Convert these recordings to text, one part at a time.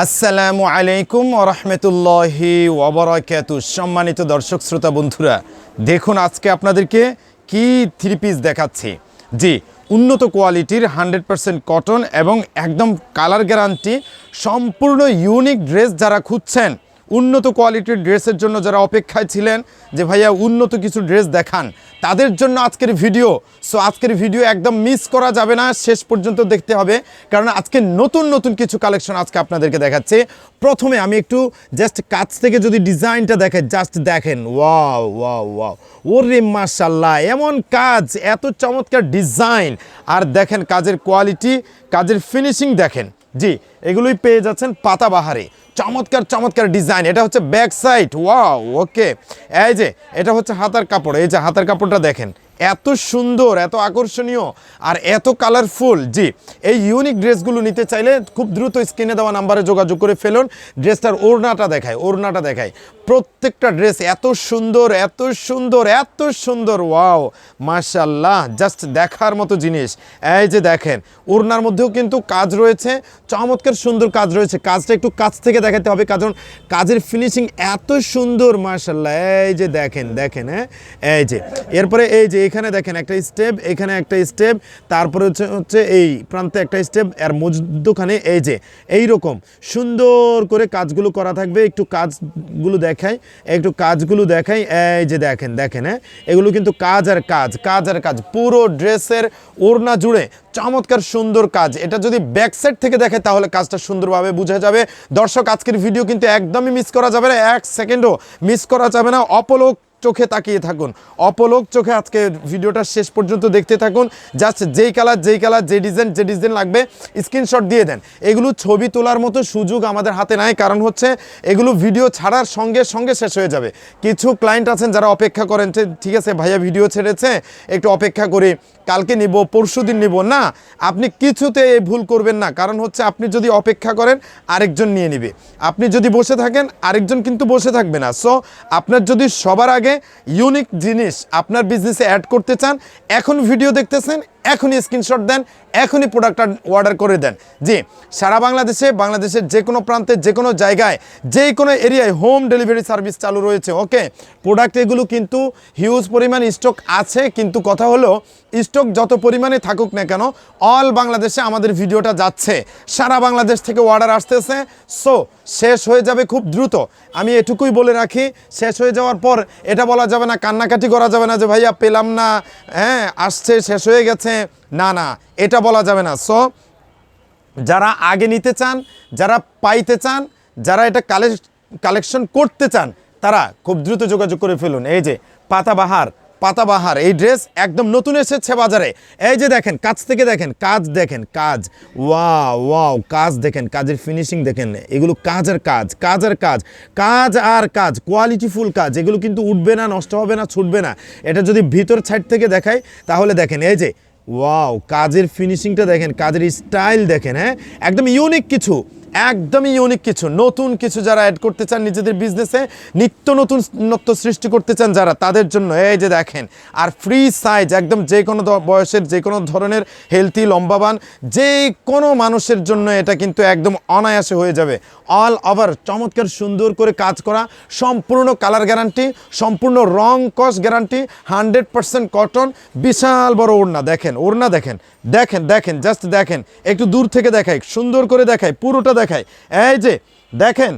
আসসালামু আলাইকুম রহমতুল্লাহি ওবরাকাত সম্মানিত দর্শক, শ্রোতা, বন্ধুরা, দেখুন আজকে আপনাদেরকে কি থ্রি পিস দেখাচ্ছি। জি, উন্নত কোয়ালিটির হান্ড্রেড পারসেন্ট কটন এবং একদম কালার গ্যারান্টি সম্পূর্ণ ইউনিক ড্রেস যারা খুঁজছেন উন্নত কোয়ালিটির ড্রেসের জন্য যারা অপেক্ষায় ছিলেন যে ভাইয়া উন্নত কিছু ড্রেস দেখান, তাদের জন্য আজকের ভিডিও। সো আজকের ভিডিও একদম মিস করা যাবে না, শেষ পর্যন্ত দেখতে হবে। কারণ আজকে নতুন নতুন কিছু কালেকশন আজকে আপনাদেরকে দেখাচ্ছে। প্রথমে আমি একটু জাস্ট কাছ থেকে যদি ডিজাইনটা দেখেন জাস্ট দেখেন। ওয়াও ওয়াও ওয়াও ওরে মাশাল্লাহ, এমন কাজ, এত চমৎকার ডিজাইন আর দেখেন কাজের কোয়ালিটি কাজের ফিনিশিং দেখেন। জি, এগুলোই পেয়ে যাচ্ছেন পাতাবাহারে। চমৎকার চমৎকার ডিজাইন এটা হচ্ছে ব্যাক সাইড ওয়াও ওকে এই যে, এটা হচ্ছে হাতার কাপড়। এই যে হাতার কাপড়টা দেখেন। এত সুন্দর, এত আকর্ষণীয় আর এত কালারফুল জি, এই ইউনিক ড্রেসগুলো নিতে চাইলে খুব দ্রুত স্ক্রিনে দেওয়া নাম্বারে যোগাযোগ করে ফেলুন। ড্রেসটার ওড়নাটা দেখায় ওড়নাটা দেখায় প্রত্যেকটা ড্রেস এত সুন্দর এত সুন্দর এত সুন্দর। ওয়াও মাশাল্লাহ জাস্ট দেখার মতো জিনিস। এই যে দেখেন, ওড়নার মধ্যেও কিন্তু কাজ রয়েছে। চমৎকার সুন্দর কাজ রয়েছে। কাজটা একটু কাছ থেকে দেখাতে হবে, কারণ কাজের ফিনিশিং এত সুন্দর মাশাল্লাহ এই যে দেখেন দেখেন হ্যাঁ? এই যে, এরপরে এই যে এখানে দেখেন একটা স্টেপ, এখানে একটা স্টেপ, তারপরে হচ্ছে হচ্ছে এই প্রান্তে একটা স্টেপ, আর মধ্যখানে এই যে এই রকম সুন্দর করে কাজগুলো করা থাকবে। একটু কাজগুলো দেখাই, একটু কাজগুলো দেখাই। এই যে দেখেন দেখেন হ্যাঁ? এগুলো কিন্তু কাজ আর কাজ কাজ আর কাজ, পুরো ড্রেসের ওড়না জুড়ে চমৎকার সুন্দর কাজ। এটা যদি ব্যাক সাইড থেকে দেখে, তাহলে কাজটা সুন্দরভাবে বোঝা যাবে। দর্শক, আজকের ভিডিও কিন্তু একদমই মিস করা যাবে না, এক সেকেন্ডও মিস করা যাবে না। অপলোক চোখে তাকিয়ে থাকুন। অপলোক চোখে আজকে ভিডিওটা শেষ পর্যন্ত দেখতে থাকুন। জাস্ট যেই কালার যেই কালার, যে ডিজাইন যে ডিজাইন লাগবে স্ক্রিনশট দিয়ে দেন। এগুলো ছবি তোলার মতো সুযোগ আমাদের হাতে নাই। কারণ হচ্ছে, এগুলো ভিডিও ছাড়ার সঙ্গে সঙ্গে শেষ হয়ে যাবে। কিছু ক্লায়েন্ট আছেন যারা অপেক্ষা করেন ঠিক আছে ভাইয়া ভিডিও ছেড়েছে, একটু অপেক্ষা করি, কালকে নিব, পরশু দিন নিব। না, আপনি কিছুতে এই ভুল করবেন না। কারণ হচ্ছে, আপনি যদি অপেক্ষা করেন, আরেকজন নিয়ে নিবে। আপনি যদি বসে থাকেন, আরেকজন কিন্তু বসে থাকবে না। সো আপনার যদি সবার আগে ইউনিক জিনিস আপনার বিজনেসে অ্যাড করতে চান এখন ভিডিও দেখতেছেন এখনই স্ক্রিনশট দেন, এখনই প্রোডাক্টটা অর্ডার করে দেন। জি, সারা বাংলাদেশে, বাংলাদেশের যে কোনো প্রান্তে, যে কোনো জায়গায়, যে কোনো এরিয়ায় হোম ডেলিভারি সার্ভিস চালু রয়েছে ওকে প্রোডাক্ট এগুলো কিন্তু হিউজ পরিমাণ স্টক আছে, কিন্তু কথা হলো স্টক যত পরিমাণে থাকুক না কেন অল বাংলাদেশে আমাদের ভিডিওটা যাচ্ছে। সারা বাংলাদেশ থেকে অর্ডার আসতেছে সো শেষ হয়ে যাবে খুব দ্রুত। আমি এটুকুই বলে রাখি, শেষ হয়ে যাওয়ার পর এটা বলা যাবে না, কান্নাকাটি করা যাবে না যে, ভাইয়া, পেলাম না। হ্যাঁ আসছে, শেষ হয়ে গেছে। না না, এটা বলা যাবে না। সো যারা আগে নিতে চান, যারা পাইতে চান, যারা এটা কালেকশন করতে চান, তারা খুব দ্রুত যোগাযোগ করে ফেলুন। এই যে, পাতাবাহার পাতাবাহার, এই ড্রেস একদম নতুন এসেছে বাজারে। এই যে দেখেন, কাজ থেকে দেখেন, কাজ দেখেন, কাজ। ওয়া ওয়াও, কাজ দেখেন, কাজের ফিনিশিং দেখেন। এগুলো কাজ আর কাজ কাজ আর কাজ কাজ আর কাজ কোয়ালিটিফুল কাজ। এগুলো কিন্তু উঠবে না, নষ্ট হবে না, ছুটবে না। এটা যদি ভিতর সাইড থেকে দেখায় তাহলে দেখেন, এই যে ওয়াও কাজের ফিনিশিংটা দেখেন কাজের স্টাইল দেখেন হ্যাঁ? একদম ইউনিক কিছু। একদমই ইউনিক কিছু। নতুন কিছু যারা অ্যাড করতে চান নিজেদের বিজনেসে নিত্য নতুন নত্য সৃষ্টি করতে চান যারা, তাদের জন্য, এই যে দেখেন, আর ফ্রি সাইজ একদম যে কোনো বয়সের, যে কোনো ধরনের হেলথি লম্বাবান যে কোনো মানুষের জন্য এটা কিন্তু একদম অনায়াসে হয়ে যাবে। অল ওভার চমৎকার সুন্দর করে কাজ করা, সম্পূর্ণ কালার গ্যারান্টি সম্পূর্ণ রং কস গ্যারান্টি হান্ড্রেড পার্সেন্ট কটন বিশাল বড় ওড়না, দেখেন ওড়না দেখেন দেখেন দেখেন জাস্ট দেখেন, একটু দূর থেকে দেখাই, সুন্দর করে দেখাই, পুরোটা দেখাই এই যে, দেখেন,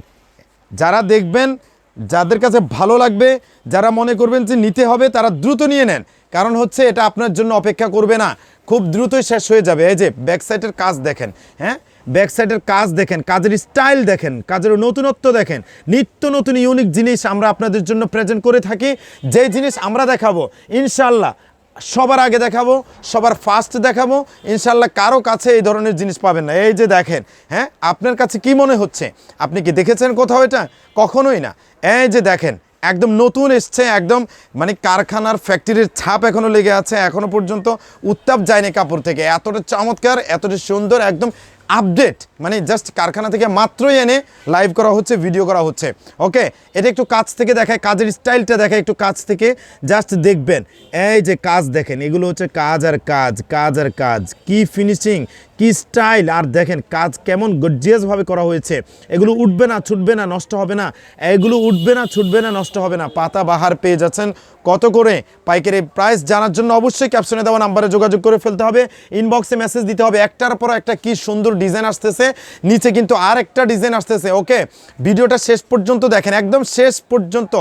যারা দেখবেন, যাদের কাছে ভালো লাগবে, যারা মনে করবেন যে নিতে হবে, তারা দ্রুত নিয়ে নেন। কারণ হচ্ছে এটা আপনার জন্য অপেক্ষা করবে না। খুব দ্রুতই শেষ হয়ে যাবে। এই যে ব্যাক সাইডের কাজ দেখেন হ্যাঁ? ব্যাক সাইডের কাজ দেখেন, কাজের স্টাইল দেখেন, কাজের নতুনত্ব দেখেন। নিত্য নতুন, ইউনিক জিনিস আমরা আপনাদের জন্য প্রেজেন্ট করে থাকি। যে জিনিস আমরা দেখাবো ইনশাল্লাহ সবার আগে দেখাবো, সবার ফার্স্ট দেখাবো। ইনশাল্লাহ কারও কাছে এই ধরনের জিনিস পাবেন না। এই যে দেখেন হ্যাঁ আপনার কাছে কি মনে হচ্ছে? আপনি কি দেখেছেন কোথাও এটা? কখনোই না। এই যে দেখেন, একদম নতুন এসছে, একদম মানে কারখানার ফ্যাক্টরির ছাপ এখনও লেগে আছে এখনও পর্যন্ত উত্তাপ যায়নি কাপড় থেকে। এতটা চমৎকার, এতটা সুন্দর, একদম আপডেট মানে জাস্ট কারখানা থেকে মাত্রই এনে লাইভ করা হচ্ছে ভিডিও করা হচ্ছে। ওকে এটা একটু কাজ থেকে দেখায়, কাজের স্টাইলটা দেখায়, একটু কাজ থেকে জাস্ট দেখবেন। এই যে কাজ দেখেন, এগুলো হচ্ছে কাজ আর কাজ কাজ আর কাজ। কি ফিনিশিং কি স্টাইল? আর দেখেন কাজ কেমন গর্জিয়াসভাবে করা হয়েছে। এগুলো উঠবে না, ছুটবে না, নষ্ট হবে না। এগুলো উঠবে না, ছুটবে না, নষ্ট হবে না। পাতা বাহার পেয়ে যাচ্ছেন। কত করে? পাইকারি প্রাইস জানার জন্য অবশ্যই ক্যাপশনে দেওয়া নাম্বারে যোগাযোগ করে ফেলতে হবে। ইনবক্সে মেসেজ দিতে হবে। একটার পর একটা কি সুন্দর ডিজাইন আসতেছে। নিচে কিন্তু আর একটা ডিজাইন আসতেছে। ওকে ভিডিওটা শেষ পর্যন্ত দেখেন। একদম শেষ পর্যন্ত।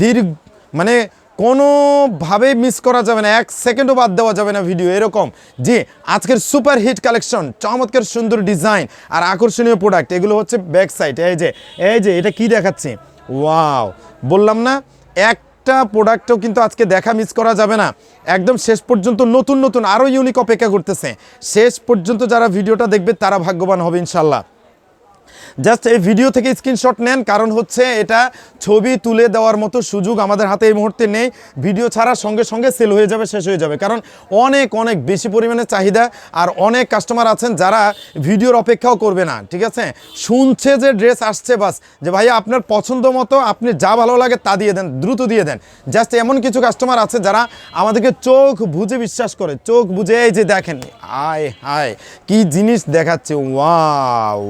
দীর্ঘ মানে কোনোভাবে মিস করা যাবে না, এক সেকেন্ডও বাদ দেওয়া যাবে না ভিডিও এরকম। জি, আজকের সুপার হিট কালেকশন চমৎকার সুন্দর ডিজাইন আর আকর্ষণীয় প্রোডাক্ট এগুলো হচ্ছে ব্যাক সাইড এই যে এই যে, এটা কি দেখাচ্ছি? ওয়াও বললাম না এক একটা প্রোডাক্টও কিন্তু আজকে দেখা মিস করা যাবে না। একদম শেষ পর্যন্ত নতুন নতুন আরও ইউনিক অপেক্ষা করতেছে। শেষ পর্যন্ত যারা ভিডিওটা দেখবে, তারা ভাগ্যবান হবে ইনশাল্লাহ জাস্ট এই ভিডিও থেকে স্ক্রিনশট নেন, কারণ হচ্ছে এটা ছবি তুলে দেওয়ার মতো সুযোগ আমাদের হাতে এই মুহূর্তে নেই। ভিডিও ছাড়া সঙ্গে সঙ্গে সেল হয়ে যাবে, শেষ হয়ে যাবে। কারণ অনেক অনেক বেশি পরিমাণে চাহিদা আর অনেক কাস্টমার আছেন যারা ভিডিওর অপেক্ষাও করবে না, ঠিক আছে? শুনছে যে ড্রেস আসছে বাস, যে ভাইয়া আপনার পছন্দ মতো আপনি যা ভালো লাগে তা দিয়ে দেন, দ্রুত দিয়ে দেন। জাস্ট এমন কিছু কাস্টমার আছে যারা আমাদেরকে চোখ বুঝে বিশ্বাস করে, চোখ বুঝে এই যে দেখেন, আয় হায়, কি জিনিস দেখাচ্ছে ওয়া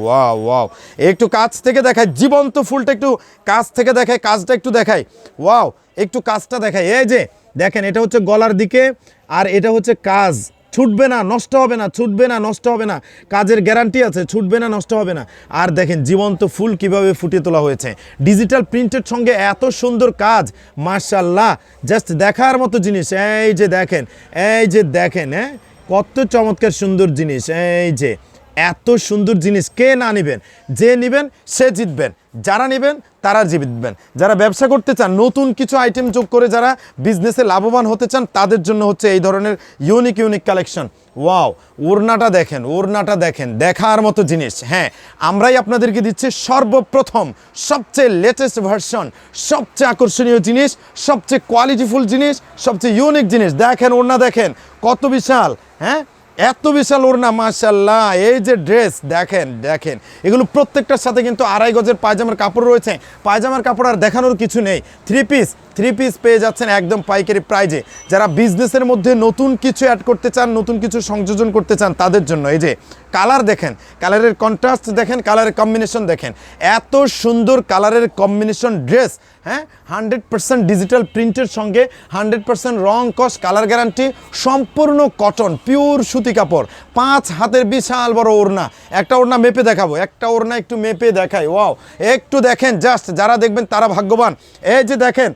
ওয়া ওয়াও। একটু কাছ থেকে দেখায়, জীবন্ত ফুলটা একটু কাছ থেকে দেখায়, কাজটা একটু দেখায়। ওয়াও, একটু কাজটা দেখায়। এই যে, দেখেন, এটা হচ্ছে গলার দিকে, আর এটা হচ্ছে কাজ। ছুটবে না, নষ্ট হবে না, ছুটবে না, নষ্ট হবে না। কাজের গ্যারান্টি আছে, ছুটবে না, নষ্ট হবে না। আর দেখেন, জীবন্ত ফুল কীভাবে ফুটিয়ে তোলা হয়েছে। ডিজিটাল প্রিন্টের সঙ্গে এত সুন্দর কাজ মার্শাল্লাহ জাস্ট দেখার মতো জিনিস। এই যে, দেখেন, এই যে, দেখেন হ্যাঁ? কত চমৎকার সুন্দর জিনিস। এই যে এত সুন্দর জিনিস কে না নেবেন? যে নেবেন, সে জিতবেন। যারা নেবেন, তারা জিতবেন। যারা ব্যবসা করতে চান, নতুন কিছু আইটেম যোগ করে যারা বিজনেসে লাভবান হতে চান, তাদের জন্য হচ্ছে এই ধরনের ইউনিক ইউনিক কালেকশন ওয়াও ওড়নাটা দেখেন ওড়নাটা দেখেন, দেখার মতো জিনিস। হ্যাঁ আমরাই আপনাদেরকে দিচ্ছি সর্বপ্রথম সবচেয়ে লেটেস্ট ভার্সন সবচেয়ে আকর্ষণীয় জিনিস, সবচেয়ে কোয়ালিটিফুল জিনিস, সবচেয়ে ইউনিক জিনিস। দেখেন, ওড়না দেখেন, কত বিশাল হ্যাঁ? এত বিশাল ওড়না মাশাল্লাহ এই যে ড্রেস দেখেন দেখেন। এগুলো প্রত্যেকটার সাথে কিন্তু আড়াই গজের পায়জামার কাপড় রয়েছে। পায়জামার কাপড় আর দেখানোর কিছু নেই। থ্রি পিস থ্রি পিস পেয়ে যাচ্ছেন একদম পাইকারি প্রাইজে। যারা বিজনেসের মধ্যে নতুন কিছু অ্যাড করতে চান, নতুন কিছু সংযোজন করতে চান, তাদের জন্য এই যে কালার দেখেন কালারের কন্ট্রাস্ট দেখেন কালারের কম্বিনেশন দেখেন। এত সুন্দর কালারের কম্বিনেশন ড্রেস হ্যাঁ? হান্ড্রেড পার্সেন্ট ডিজিটাল প্রিন্টের সঙ্গে হান্ড্রেড পার্সেন্ট রং কস কালার গ্যারান্টি সম্পূর্ণ কটন পিওর সুতি কাপড়। পাঁচ হাতের বিশাল বড় ওড়না। একটা ওড়না মেপে দেখাবো, একটা ওড়না একটু মেপে দেখাই ওয়াও একটু দেখেন জাস্ট যারা দেখবেন তারা ভাগ্যবান। এই যে দেখেন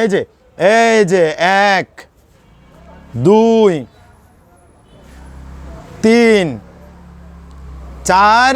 এই যে এই যে, এক, দুই, তিন, চার,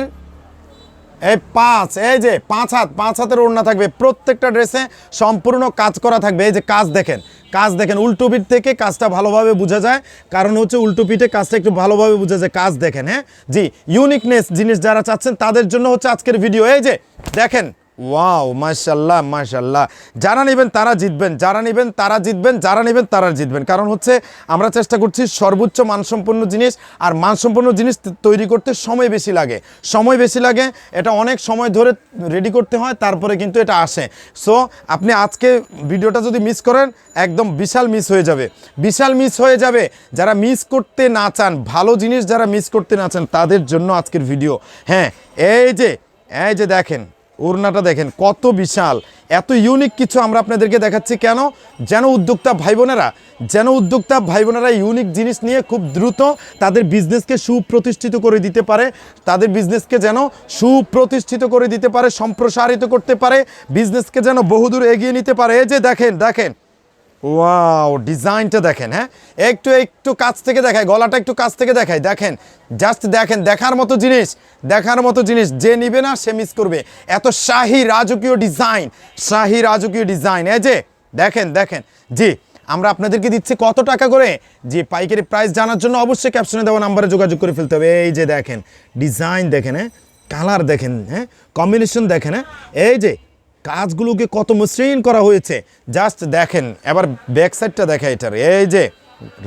এই পাঁচ, এই যে, পাঁচ হাত, পাঁচ হাতের ওড়না থাকবে। প্রত্যেকটা ড্রেসে সম্পূর্ণ কাজ করা থাকবে। এই যে কাজ দেখেন কাজ দেখেন, উল্টো পিঠ থেকে কাজটা ভালোভাবে বোঝা যায়। কারণ হচ্ছে উল্টো পিঠে কাজটা একটু ভালোভাবে বোঝা যায়, কাজ দেখেন হ্যাঁ? জি ইউনিকনেস জিনিস যারা চাচ্ছেন, তাদের জন্য হচ্ছে আজকের ভিডিও এই যে, দেখেন ওয়াও মাশাল্লাহ মাশাল্লাহ যারা নেবেন তারা জিতবেন, যারা নেবেন তারা জিতবেন, যারা নেবেন তারা জিতবেন। কারণ হচ্ছে আমরা চেষ্টা করছি সর্বোচ্চ মানসম্পন্ন জিনিস আর মানসম্পন্ন জিনিস তৈরি করতে সময় বেশি লাগে। সময় বেশি লাগে, এটা অনেক সময় ধরে রেডি করতে হয়, তারপরে কিন্তু এটা আসে। সো আপনি আজকে ভিডিওটা যদি মিস করেন, একদম বিশাল মিস হয়ে যাবে। বিশাল মিস হয়ে যাবে। যারা মিস করতে না চান, ভালো জিনিস যারা মিস করতে না চান, তাদের জন্য আজকের ভিডিও হ্যাঁ এই যে এই যে দেখেন ওড়নাটা দেখেন, কত বিশাল। এত ইউনিক কিছু আমরা আপনাদেরকে দেখাচ্ছি কেন? যেন উদ্যোক্তা ভাই বোনেরা যেন উদ্যোক্তা ভাই বোনেরা ইউনিক জিনিস নিয়ে খুব দ্রুত তাদের বিজনেসকে সুপ্রতিষ্ঠিত করে দিতে পারে, তাদের বিজনেসকে যেন সুপ্রতিষ্ঠিত করে দিতে পারে, সম্প্রসারিত করতে পারে বিজনেসকে যেন বহুদূর এগিয়ে নিতে পারে। এই যে দেখেন দেখেন ওয়াও ডিজাইনটা দেখেন হ্যাঁ? একটু একটু কাছ থেকে দেখায় গলাটা একটু কাছ থেকে দেখায় দেখেন জাস্ট দেখেন, দেখার মতো জিনিস, দেখার মতো জিনিস যে নিবে না, সে মিস করবে। এত শাহি রাজকীয় ডিজাইন শাহি রাজকীয় ডিজাইন এই যে, দেখেন দেখেন। জি, আমরা আপনাদেরকে দিচ্ছি কত টাকা করে? যে পাইকারি প্রাইস জানার জন্য অবশ্যই ক্যাপশনে দেওয়া নাম্বারে যোগাযোগ করে ফেলতে হবে। এই যে, দেখেন ডিজাইন দেখেন হ্যাঁ? কালার দেখেন হ্যাঁ? কম্বিনেশন দেখেন হ্যাঁ? এই যে কাজগুলোকে কত মসৃণ করা হয়েছে। জাস্ট দেখেন, এবার ব্যাক সাইডটা দেখা এটার। এই যে,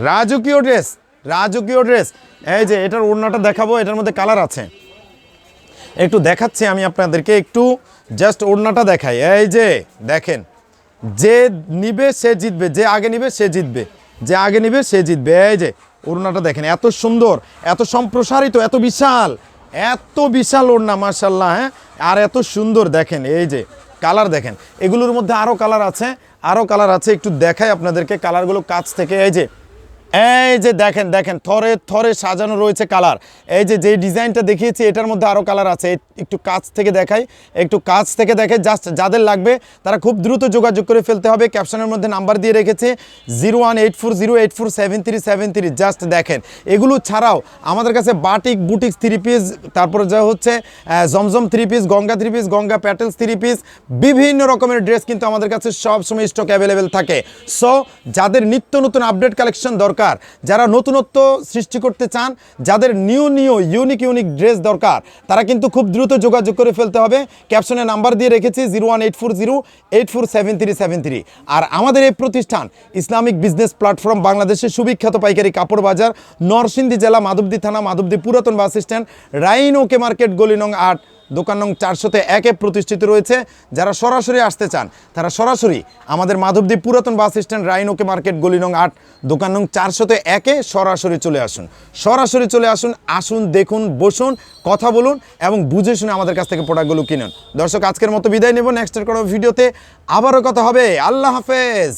রাজকীয় ড্রেস রাজকীয় ড্রেস এই যে, এটার ওড়নাটা দেখাবো, এটার মধ্যে কালার আছে। একটু দেখাচ্ছি আমি আপনাদেরকে, একটু জাস্ট ওড়নাটা দেখাই। এই যে, দেখেন, যে নিবে সে জিতবে, যে আগে নিবে সে জিতবে, যে আগে নিবে সে জিতবে। এই যে, ওড়নাটা দেখেন, এত সুন্দর, এত সম্প্রসারিত, এত বিশাল এত বিশাল ওড়না মার্শাল্লাহ হ্যাঁ? আর এত সুন্দর, দেখেন, এই যে কালার দেখেন। এগুলোর মধ্যে আরও কালার আছে আরও কালার আছে, একটু দেখাই আপনাদেরকে কালারগুলো কাছ থেকে। এই যে এই যে দেখেন দেখেন, থরে থরে সাজানো রয়েছে কালার। এই যে যে ডিজাইনটা দেখিয়েছি, এটার মধ্যে আরও কালার আছে। একটু কাছ থেকে দেখাই, একটু কাছ থেকে দেখাই, জাস্ট যাদের লাগবে, তারা খুব দ্রুত যোগাযোগ করে ফেলতে হবে। ক্যাপশনের মধ্যে নাম্বার দিয়ে রেখেছে, zero one eight four, zero eight four, seven three seven three, just দেখেন। এগুলো ছাড়াও আমাদের কাছে বাটিক বুটিক্স থ্রি পিস তারপরে যা হচ্ছে জমজম three piece Ganga three piece Ganga petals three piece বিভিন্ন রকমের ড্রেস কিন্তু আমাদের কাছে সবসময় স্টক অ্যাভেলেবেল থাকে। সো যাদের নিত্য নতুন আপডেট কালেকশন দরকার যারা নতুনত্ব সৃষ্টি করতে চান, যাদের new new unique unique dress দরকার, তারা কিন্তু খুব দ্রুত যোগাযোগ করে ফেলতে হবে। ক্যাপশনে নাম্বার দিয়ে রেখেছি zero one eight four zero, eight four seven three seven three. আর আমাদের এই প্রতিষ্ঠান, ইসলামিক বিজনেস প্ল্যাটফর্ম বাংলাদেশের সুবিখ্যাত পাইকারি কাপড় বাজার, নরসিংদী জেলা, মাধবদী থানা, মাধবদী পুরাতন বাস স্ট্যান্ড, রাইন ওকে মার্কেট গলি নং আট। দোকান নং চারশোতে একে প্রতিষ্ঠিত রয়েছে। যারা সরাসরি আসতে চান, তারা সরাসরি আমাদের মাধবদ্বীপ পুরাতন বাস স্ট্যান্ড, রাইনোকে মার্কেট, গলি নং আট, দোকান নং চারশোতে একে সরাসরি চলে আসুন। সরাসরি চলে আসুন আসুন, দেখুন, বসুন, কথা বলুন এবং বুঝে শুনে আমাদের কাছ থেকে প্রোডাক্টগুলো কিনুন। দর্শক, আজকের মতো বিদায় নেব। নেক্সটের কোনো ভিডিওতে আবারও কথা হবে। আল্লাহ হাফেজ।